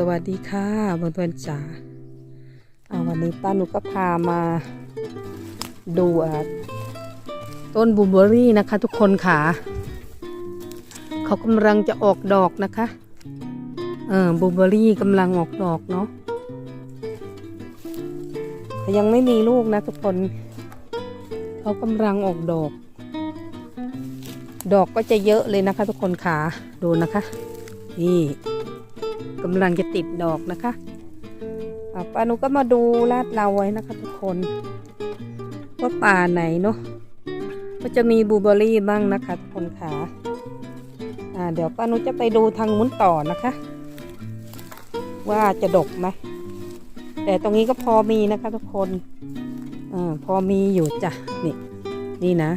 สวัสดีค่ะเพื่อนๆจ๋าอ่าวันนี้ป้าหนูก็พามาดูต้นบูเบอรี่นะคะ ทุกคนค่ะ เขากำลังจะออกดอกนะคะ เออบูเบอร์รี่กำลังออกดอกเนาะเขายังไม่มีลูกนะทุกคน เขากำลังออกดอก ดอกก็จะเยอะเลยนะคะ ทุกคนค่ะ ดูนะคะ นี่ กำลังจะติดดอกนะคะป้าหนูก็มาดูลาดเราไว้นะคะทุกคนว่าป่าไหนเนาะก็จะมีบูเบอรี่บ้างนะคะทุกคนค่ะอ่าเดี๋ยวป้าหนูจะไปดูทางนู้นต่อนะคะ ว่าจะดกไหมแต่ตรงนี้ก็พอมีนะคะทุกคนอ่าพอมีอยู่จ้ะนี่นี่นะ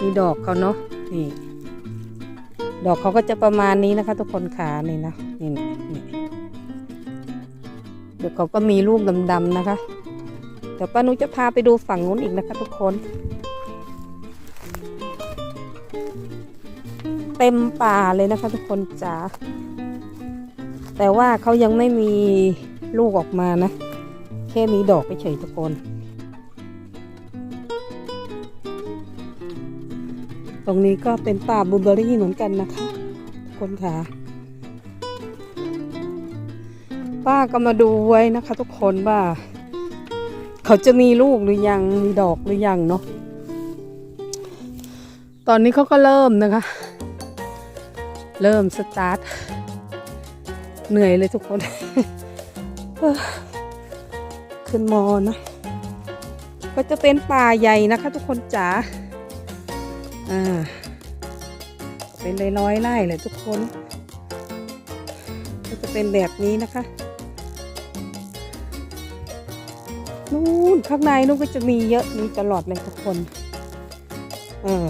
นี่ดอกเขาเนาะนี่ ดอกเขาก็จะประมาณนี้นะคะ ทุกคนขานี่นะนี่นะนี่เดี๋ยวเขาก็มีลูกดำๆนะคะเดี๋ยวป้านุจะพาไปดูฝั่งนู้นอีกนะคะ ทุกคน เต็มป่าเลยนะคะ ทุกคนจ๋าแต่ว่าเขายังไม่มีลูกออกมานะ แค่มีดอกไปเฉยทุกคน ตรงนี้ก็เป็นป่าบลูเบอรี่เหมือนกันนะคะทุกคนค่ะ ป้าก็มาดูไว้นะคะ ทุกคนว่า เขาจะมีลูกหรือยังมีดอกหรือยังเนาะตอนนี้เขาก็เริ่มนะคะ เริ่มสตาร์ทเหนื่อยเลยทุกคน ขึ้นมอนะ ก็จะเป็นป่าใหญ่นะคะ ทุกคนจ๋า อ่า เป็นร้อยๆไร่เลยทุกคน ก็จะเป็นแบบนี้นะคะนู่นข้างในนู่นก็จะมีเยอะมีตลอดเลยทุกคน เออ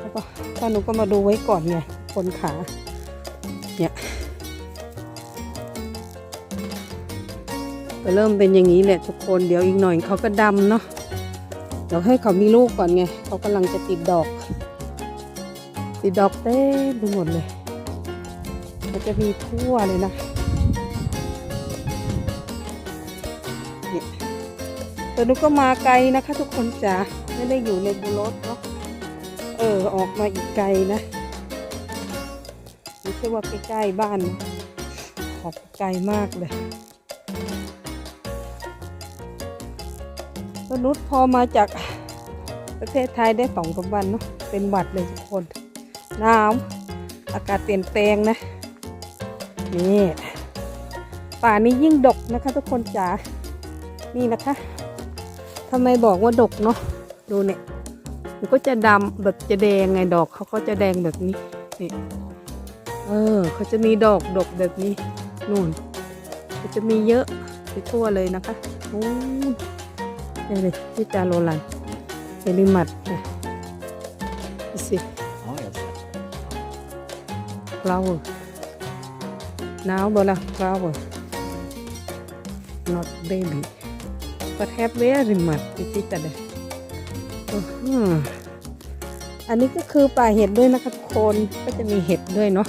แล้วก็ป้าหนูก็มาดูไว้ก่อนไงคนขา เนี่ยก็เริ่มเป็นอย่างนี้แหละทุกคนเดี๋ยวอีกหน่อยเขาก็ดำเนาะ เดี๋ยวให้เขามีลูกก่อนไง เขากำลังจะติดดอก ติดดอกเต็มไปหมดเลยมันจะมีทั่วเลยนะนี่ตัวนู้ก็มาไกลนะคะ ทุกคนจ๋าไม่ได้อยู่ในบุรถเนาะเออออกมาอีกไกลนะไม่ใช่ว่าใกล้ๆบ้านนะออกไกลมากเลย มนุษย์พอมาจากประเทศไทยได้สองสามวันเนาะเป็นหวัดเลยทุกคนหนาวอากาศเปลี่ยนแปลงนะ นี่ป่านี้ยิ่งดกนะคะทุกคนจ๋านี่นะคะทำไมบอกว่าดกเนาะดูเนี่ยมันก็จะดำแบบจะแดงไงดอกเขาก็จะแดงแบบนี้นี่เออเขาจะมีดอกดกแบบนี้นู่นจะมีเยอะไปทั่วเลยนะคะโอ้ นี่เลยที่จาโรลันเฮลิมัดนะดูสิ Oh, yes. flower now บ่ละ flower not baby but have very much ที่ที่จะได้อื้อหืออันนี้ก็คือป่าเห็ดด้วยนะคะทุกคนก็จะมีเห็ดด้วยเนาะ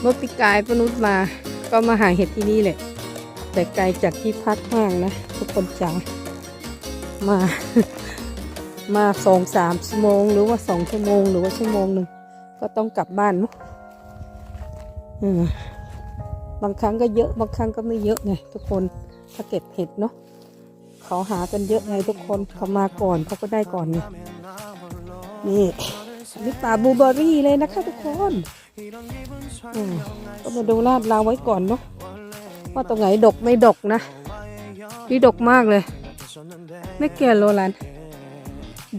เมื่อปีกายปนุษย์มาก็มาหาเห็ดที่นี่แหละ แต่ไกลจากที่พักมากนะ ทุกคนจ๋ามา มาสองสามชั่วโมง หรือว่าสองชั่วโมง หรือว่าชั่วโมงหนึ่งก็ต้องกลับบ้านเนาะบางครั้งก็เยอะบางครั้งก็ไม่เยอะไงทุกคนถ้าเก็บเห็ดเนาะเขาหากันเยอะไงทุกคนเขามาก่อนเขาก็ได้ก่อนไงนี่นนี่ป่าบูเบอร์รี่เลยนะคะทุกคนอืมก็มาดูลาดเราไว้ก่อนเนาะ ว่าตรงไหนดกไม่ดกนะนี่ดกมากเลย ไม่เกลียดโรลัน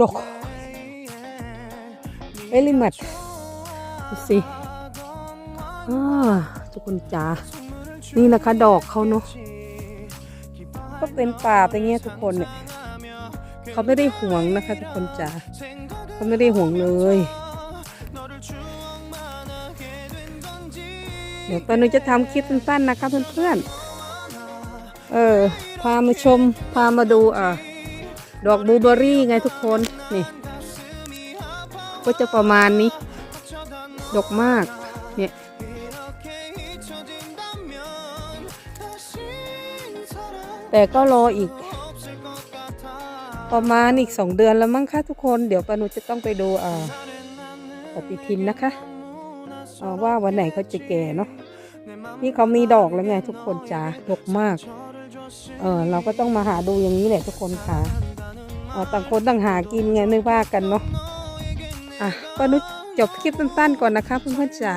ดก เอลิมัดดูสิทุกคนจ๋านี่นะคะดอกเขาเนาะก็เป็นป่าไปเงี้ยทุกคนเนี่ยเขาไม่ได้ห่วงนะคะ ทุกคนจ๋าเขาไม่ได้ห่วงเลย ดี๋ยวตอนนี้จะทำคลิปสั้นๆนะคะเพื่อนๆ เออ พามาชม พามาดูอะดอกบูเบอรี่ไงทุกคน นี่ ก็จะประมาณนี้ ดกมาก เนี่ยแต่ก็รออีก ประมาณอีกสองเดือนแล้วมั้งคะทุกคน เดี๋ยวปานุจะต้องไปดูอ่าปฏิทินนะคะ ว่าวันไหนเขาจะแก่เนาะนี่เขามีดอกแล้วไงทุกคนจ้าดกมาก เออเราก็ต้องมาหาดูอย่างนี้แหละทุกคนค่ะเออต่างคนต่างหากินไงไม่ว่ากันเนาะอะปานุจบคลิปสั้นๆก่อนนะคะเพื่อนๆจ๋า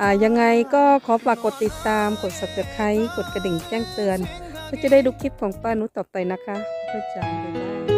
อ่ายังไงก็ขอฝากกดติดตามกด subscribe กดกระดิ่งแจ้งเตือนเพื่อจะได้ดูคลิปของป้านุชต่อไปนะคะเพื่อนๆจ๋าบ๊ายบาย